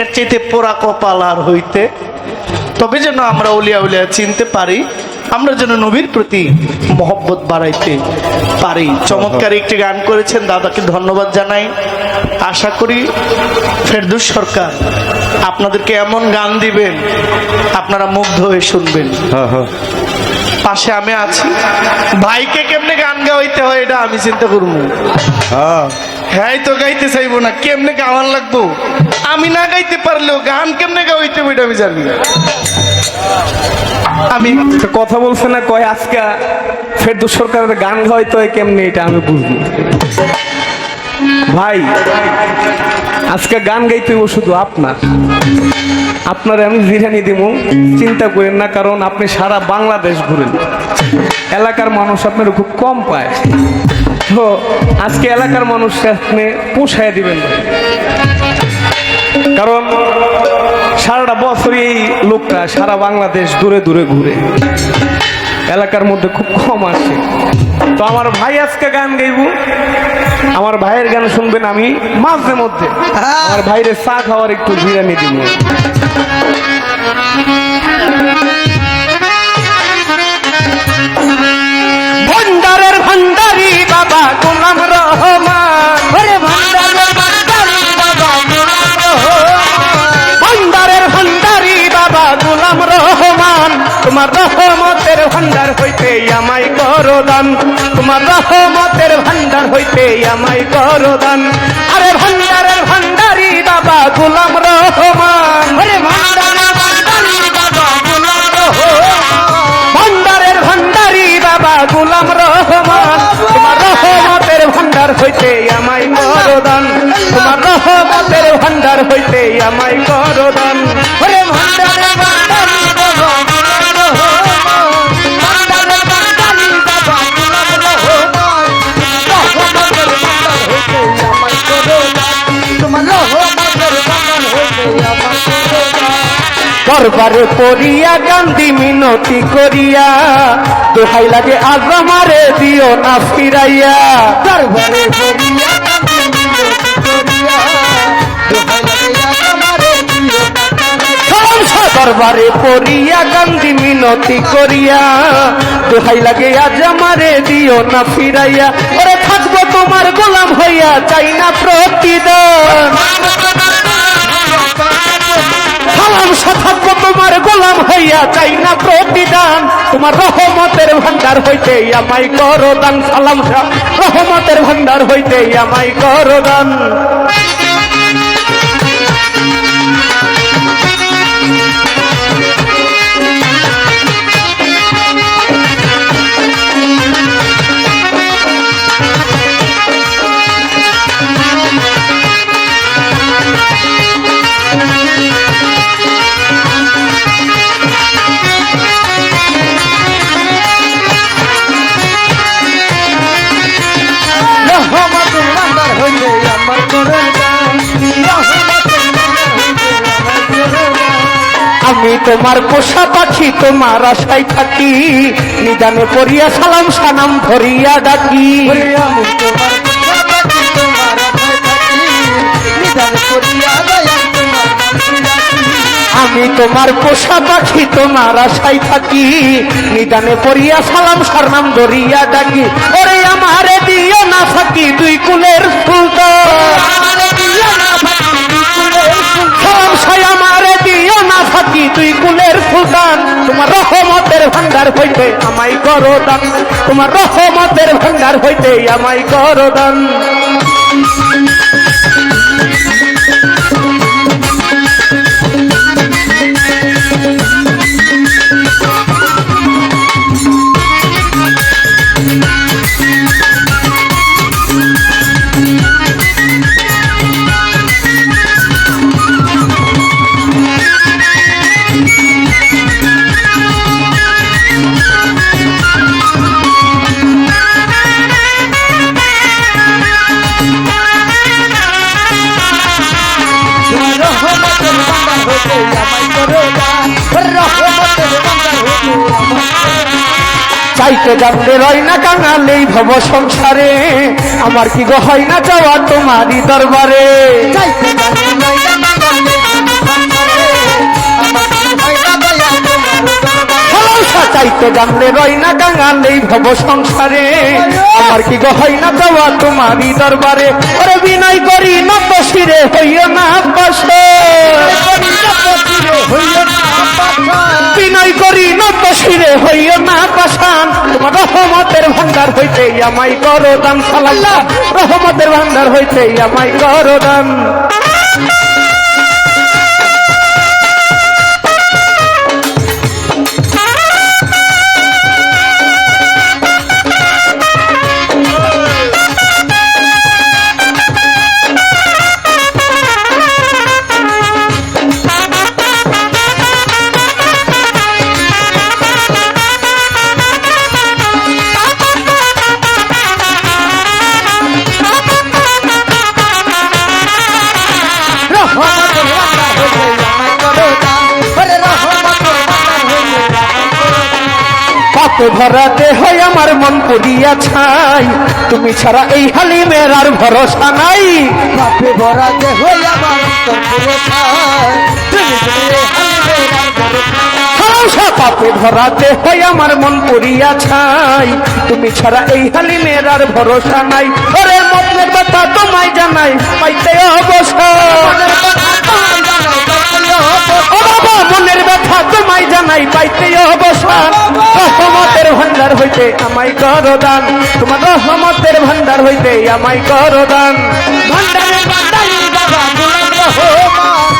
এর চাইতে পোড়া কপাল আর হইতে তবে যেন আমরা উলিয়া উলিয়া চিনতে পারি আমরা যেন নবীর প্রতি মহব্বত বাড়াইতে পারি। চমৎকার একটি গান করেছেন দাদাকে ধন্যবাদ জানাই। আশা করি ফেরদুস সরকার আপনাদেরকে এমন গান দিবেন আপনারা মুগ্ধ হয়ে শুনবেন। হ্যাঁ হ্যাঁ। পাশে আমি আছি। ভাইকে কেমনে গান গাওয়াইতে হয় এটা আমি চিন্তা করব। হ্যাঁ। হ্যাঁ তো গাইতে চাইব না, কেমনে গাওয়ান লাগবো? আমি না গাইতে পারলেও গান কেমনে গাওয়াইতে এটা আমি জানি। আমি কথা বলছে না, কয় আজকে ফেরদুস সরকারের গান হয়তো কেমনে, এটা আমি বুঝব ভাই, আজকে গান গাইতে শুধু আপনার। আপনার আমি জিরানি দিব, চিন্তা করেন না, কারণ আপনি সারা বাংলাদেশ ঘুরেন। এলাকার মানুষ আপনার খুব কম পায়। তো আজকে এলাকার মানুষ আপনি পোষায় দিবেন। কারণ সারাটা বছর এই লোকটা সারা বাংলাদেশ দূরে দূরে ঘুরে। এলাকার মধ্যে খুব কম আসে। তো আমার ভাই আজকে গান গাইব। আমার ভাইয়ের গান শুনবেন আমি মাঝে মধ্যে। আমার ভাইরে চা খাওয়ার একটু বিরিয়ানি দিব। বাবা গোলাম রহমান। ওরে ভণ্ডারের ভণ্ডারি বাবা গোলাম রহমান। তোমার রহমতের ভণ্ডার হইতে আমায় করো দান তোমার রহমতের ভণ্ডার হইতে আমায় করো দান আরে ভণ্ডারের ভণ্ডারি বাবা গোলাম রহমান। ভণ্ডারি বাবা গোলাম রহমান। ভণ্ডার হইতে আমায় করদান। তোমার রহমতের ভান্ডার হইতে আমায় করদান। হরে ভণ্ডারের দরবারে পড়িয়া গান্ধী মিনতি করিয়া, দোহাই লাগে আজ আমারে দিও না ফিরাইয়া। দরবারে দরবারে পড়িয়া গান্ধী মিনতি করিয়া, দোহাই লাগে আজ আমারে দিও না ফিরাইয়া। ওরে থাকব তোমার গোলাম হইয়া, চাই না প্রতিদান। সালাম থাকব তোমার গোলাম হইয়া চাই না প্রতিদান। তোমার রহমতের ভান্ডার হইতে আমায় করো দান। সালাম রহমতের ভান্ডার হইতে আমায় করো দান। তোমার পোষা পাখি তোমার আশায় থাকি। নিদানে পড়িয়া সালাম সানাম ধরিয়া ডাকি। আমি তোমার পোষা পাখি তোমার আশায় থাকি। নিদানে পড়িয়া থাকি। সালাম সারনাম ধরিয়া ডাকি। ওরে আমারে দিও না ফাঁকি দুই কুলের সুলতান দিও তুই কুলের সুলতান তোমার রহমতের ভান্ডার হইতে আমায় করো দান। তোমার রহমতের ভান্ডার হইতে আমায় করো দান। গাইতে জানতে রয় না কাঙালেই ভব সংসারে। আমার কি গো হয় না যাওয়া তোমারই দরবারে? চাইতে জানলে রয় না কাঙালেই ভব সংসারে। আমার কি গো হয় না যাওয়া তোমারই দরবারে? ওরে বিনয় করি না তো সিরে হইও না বসে। হইও না পাশান তোমার রহমতের ভান্ডার হইতে আমাই করো দান সালাল্লাহ রহমতের ভান্ডার হইতে আমাই করো দান। ভরাতে হয় আমার মন পুরিয়া ছাই। তুমি ছাড়া এই হালিমের আর ভরসা নাই। পাপে ভরাতে হই আমার পাপে ভরাতে হয় আমার মন পুরিয়া ছাই। তুমি ছাড়া এই হালিমের আর ভরসা নাই। ওরে মনের কথা তোমায় জানাই পাইতে অবসর। আমায় করো দান তোমার রহমতের ভান্ডার হইতে আমায় করো দান ভান্ডারে ভান্ডারি বাবা রহমান।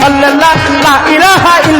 ভান্ডারে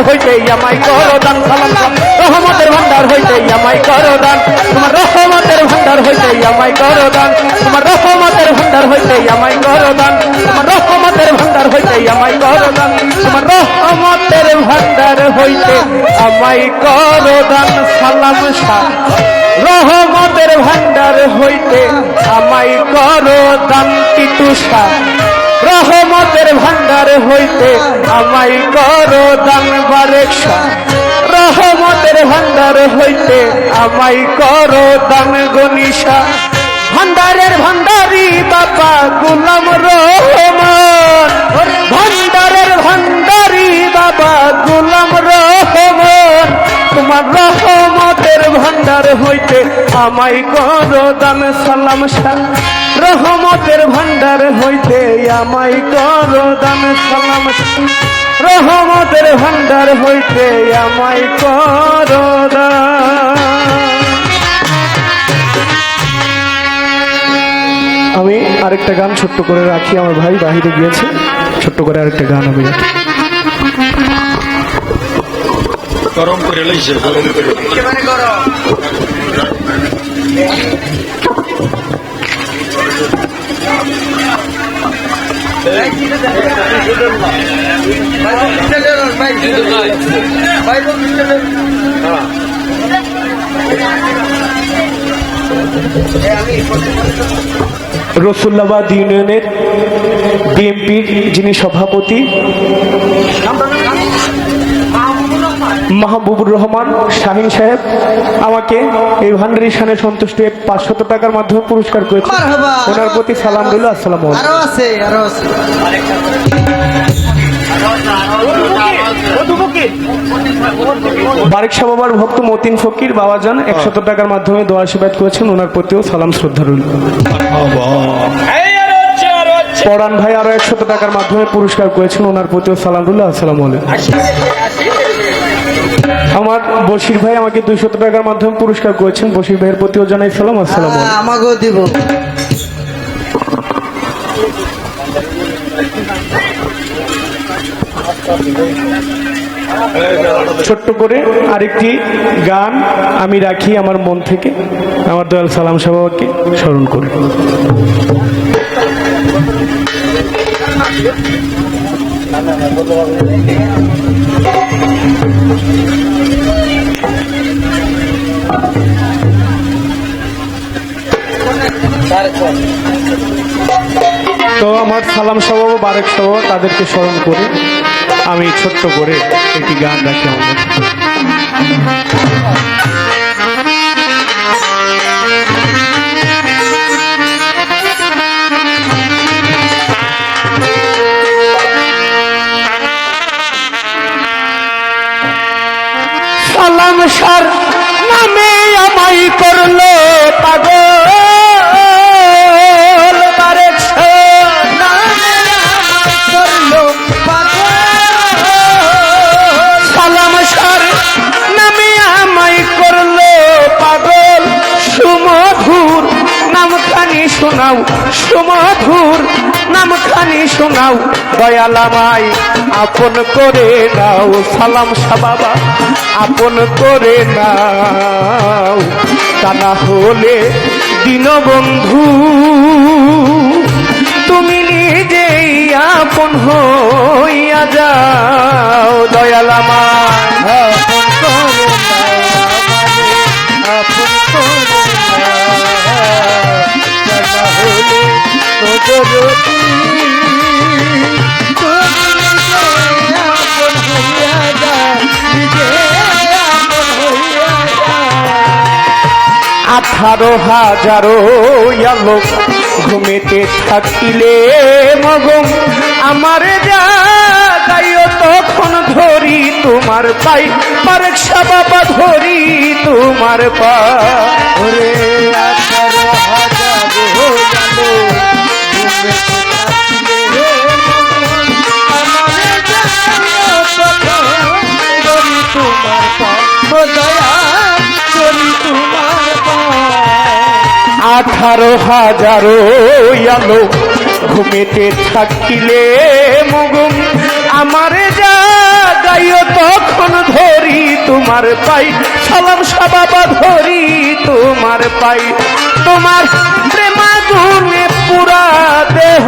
ভান্ডার হইতে আমাই করো দান, সালাম। রহমতের ভান্ডার হইতে আমাই করো দান। তোমার রহমতের ভান্ডার হইতে আমাই করো দান। তোমার রহমতের ভান্ডার হইতে আমাই করো দান। তোমার রহমতের ভান্ডার হইতে আমাই করো দান। তোমার রহমতের ভান্ডার হইতে আমাই করো দান, সালাম শাহ রহমতের ভান্ডার হইতে আমাই করো দান টিটুসা রহমতের ভান্ডার হইতে আমাই করো দান বারেকশা। রহমতের ভান্ডার হইতে আমাই করো দান গনিশা। ভান্ডারের ভান্ডারি বাবা গুলাম রহমান। ভান্ডারের ভান্ডারি বাবা গুলাম রহমান। তোমার রহমতের ভান্ডার হইতে আমাই করো দান সালাম শাহ রহমতের ভান্ডার হইতে আমাই করো দান সালাম। রহমতের ভান্ডার হইতে আমাই করো দান। আমি আরেকটা গান ছোট্ট করে রাখি আমার ভাই বাহিরে গিয়েছে। ছোট্ট করে আরেকটা গান আমি রাখি। গরম করে লইছে গরম করে রসুল্লাবাদ ইউনিয়নের বিএনপির যিনি সভাপতি মাহবুবুর রহমান শাহিন সাহেব আমাকে এই ভান্ডারি শানে সন্তুষ্ট হয়ে পাঁচশত টাকার মাধ্যমে পুরস্কার করেছে মারহাবা। ওনার প্রতি সালাম রইল আসসালাম আরও আছে আরও বাবার ভক্ত মতিন ফকির বাবাজান একশত টাকার মাধ্যমে দোয়া আশীর্বাদ করেছেন ওনার প্রতিও সালাম শ্রদ্ধা রইল। পরান ভাই আরও একশত টাকার মাধ্যমে পুরস্কার করেছেন ওনার প্রতিও সালাম রইল আসসালাম আলাইকুম। আমার বশির ভাই আমাকে দুইশত টাকার মাধ্যমে পুরস্কার করেছেন। বশির ভাইয়ের প্রতিও জানাই সালাম আসসালাম আলাইকুম। আমাকেও দিব। ছোট্ট করে আরেকটি গান আমি রাখি আমার মন থেকে। আমার দয়াল সালাম সাবাকে স্মরণ করি। তো আমার সালাম সহ বারেক সহ তাদেরকে স্মরণ করে। আমি ছোট্ট করে একটি গান রাখি আমাদের সালাম সার নামে আমায় করল পাগল দয়ালামাই আপন করে নাও। সালাম সাবাবা আপন করে নাও। তা না হলে দীনবন্ধু তুমি নিজেই আপন হইয়া যাও। দয়ালামা আপন করে আপন করে আঠারো হাজারো আলোক ঘুমেতে থাকিলে মগম। আমার যা তখন ধরি তোমার পাই। পারক্সা বাবা ধরি তোমার পা। আঠারো হাজারো আলো ঘুমেতে থাকিলে মুগুম। আমারে জাগাইও তখন ধরি তোমার পাই। সালাম সাবাবা ধরি তোমার পাই। তোমার প্রেমা প্রেমাগুনে পুরা দেহ।